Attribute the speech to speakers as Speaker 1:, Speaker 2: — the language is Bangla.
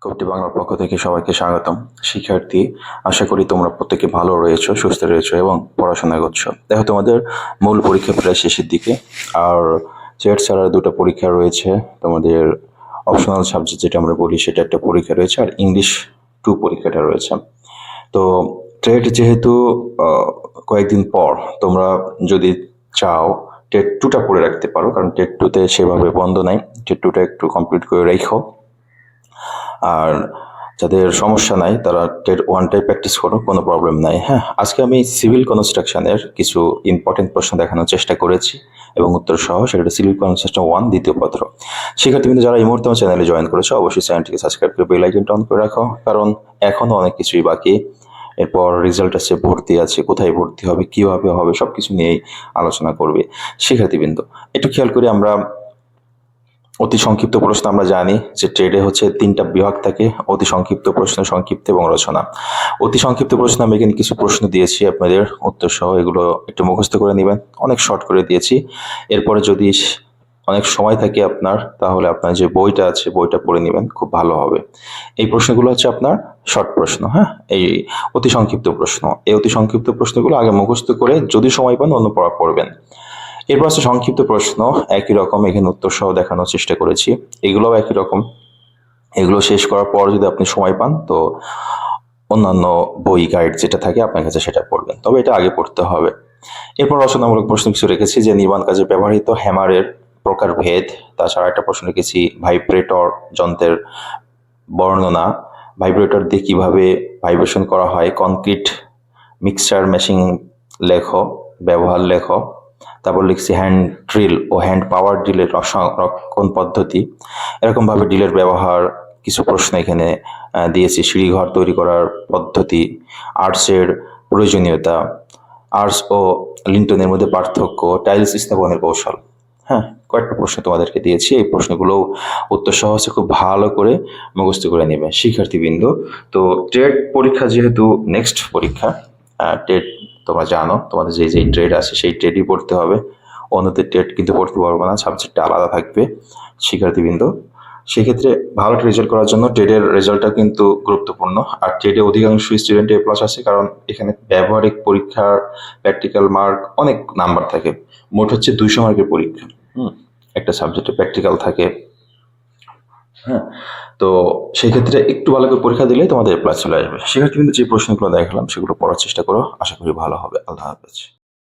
Speaker 1: কবিটি বাংলার পক্ষ থেকে সবাইকে স্বাগতম। শিক্ষার্থী, আশা করি তোমরা প্রত্যেকে ভালো রয়েছো, সুস্থ রয়েছো এবং পড়াশোনা করছ। দেখো, তোমাদের মূল পরীক্ষা প্রায় শেষের দিকে। আর চেয়ার ছাড়ার দুটো পরীক্ষা রয়েছে। তোমাদের অপশনাল সাবজেক্ট যেটা আমরা বলি, সেটা একটা পরীক্ষা রয়েছে। আর ইংলিশ টু পরীক্ষাটা রয়েছে। তো ট্রেড যেহেতু কয়েকদিন পর তোমরা যদি চাও টেট টুটা পড়ে রাখতে পারো। কারণ টেট টুতে সেভাবে বন্ধ নাই। টেট টুটা একটু কমপ্লিট করে রেখো। আর যাদের সমস্যা নাই, তারা টেট ওয়ানটাই প্র্যাকটিস করো কোনো প্রবলেম নাই। হ্যাঁ আজকে আমি সিভিল কনস্ট্রাকশনের কিছু ইম্পর্টেন্ট প্রশ্ন দেখানোর চেষ্টা করেছি এবং উত্তর সহ, সেটা সিভিল কনস্ট্রাকশন ওয়ান দ্বিতীয় পত্র। শিক্ষার্থী কিন্তু যারা এই মুহূর্তে আমার চ্যানেলে জয়েন করেছ, অবশ্যই চ্যানেলটিকে সাবস্ক্রাইব করে বেল আইকনটা অন করে রাখো, কারণ এখনও অনেক কিছুই বাকি। এরপর রেজাল্ট আছে ভর্তি আছে, কোথায় ভর্তি হবে, কীভাবে হবে সব কিছু নিয়েই আলোচনা করবে শিক্ষার্থীবৃন্দ। একটু খেয়াল করি আমরা অতি সংক্ষিপ্ত প্রশ্ন আমরা জানি যে ট্রেডে হচ্ছে তিনটা বিভাগ থাকে, অতি সংক্ষিপ্ত প্রশ্ন, সংক্ষিপ্ত এবং রচনা। অতি সংক্ষিপ্ত প্রশ্ন আমি এখানে কিছু প্রশ্ন দিয়েছি আপনাদের, উত্তর সহ এগুলো একটু মুখস্থ করে নেবেন। অনেক শর্ট করে দিয়েছি। এরপরে যদি অনেক সময় থাকে আপনার, তাহলে আপনার যে বইটা আছে, বইটা পড়ে নেবেন, খুব ভালো হবে। এই প্রশ্নগুলো হচ্ছে আপনার শর্ট প্রশ্ন হ্যাঁ? এই অতি সংক্ষিপ্ত প্রশ্ন। এই অতি সংক্ষিপ্ত প্রশ্নগুলো আগে মুখস্থ করে যদি সময় পান অন্য পড়া পড়বেন। এরপর আছে সংক্ষিপ্ত প্রশ্ন। একই রকম, এখানে উত্তর সহ দেখানোর চেষ্টা করেছি। এগুলোও একই রকম। এগুলো শেষ করার পর যদি আপনি সময় পান, তো অন্যান্য বই গাইড যেটা থাকে আপনার কাছে সেটা পড়বেন। তবে এটা আগে পড়তে হবে। এরপর রচনামূলক প্রশ্ন কিছু রেখেছি যে নির্মাণ কাজে ব্যবহৃত হ্যামারের প্রকারভেদ। তাছাড়া একটা প্রশ্ন রেখেছি, ভাইব্রেটর যন্ত্রের বর্ণনা। ভাইব্রেটর দিয়ে কীভাবে ভাইব্রেশন করা হয়? কনক্রিট মিক্সচার মেশিন লেখো, ব্যবহার লেখো। তারপর লিখছি হ্যান্ড ড্রিল ও হ্যান্ড পাওয়ার ড্রিলের সংরক্ষণ পদ্ধতি। এরকমভাবে ড্রিলের ব্যবহার কিছু প্রশ্ন এখানে দিয়েছি। সিঁড়িঘর তৈরি করার পদ্ধতি আর্টসের প্রয়োজনীয়তা আর্টস ও লিন্টনের মধ্যে পার্থক্য টাইলস স্থাপনের কৌশল। হ্যাঁ কয়েকটা প্রশ্ন তোমাদেরকে দিয়েছি। এই প্রশ্নগুলোও উত্তর সহজে খুব ভালো করে মুখস্থ করে নেবে শিক্ষার্থীবৃন্দ। তো টেট পরীক্ষা যেহেতু নেক্সট পরীক্ষা টেট তোমরা জানো, তোমাদের যে যে ট্রেড আছে সেই ট্রেডই পড়তে হবে। অন্যদের ট্রেড কিন্তু পড়তে পারব না সাবজেক্টটা আলাদা থাকবে, শিক্ষার্থীবৃন্দ। সেক্ষেত্রে ভালো রেজাল্ট করার জন্য ট্রেডের রেজাল্টটা কিন্তু গুরুত্বপূর্ণ। আর ট্রেডে অধিকাংশ স্টুডেন্ট এ প্লাস আছে, কারণ এখানে ব্যবহারিক পরীক্ষার প্র্যাকটিক্যাল মার্ক অনেক নাম্বার থাকে। মোট হচ্ছে দুইশো মার্কের পরীক্ষা। হুম, একটা সাবজেক্টে প্র্যাকটিক্যাল থাকে। হ্যাঁ তো সেই ক্ষেত্রে একটু ভালো করে পরীক্ষা দিলে তোমাদের প্লাস চলে আসবে। সেক্ষেত্রে কিন্তু যে প্রশ্নগুলো দেখালাম, সেগুলো পড়ার চেষ্টা করো। আশা করি ভালো হবে। আল্লাহ হাফেজ।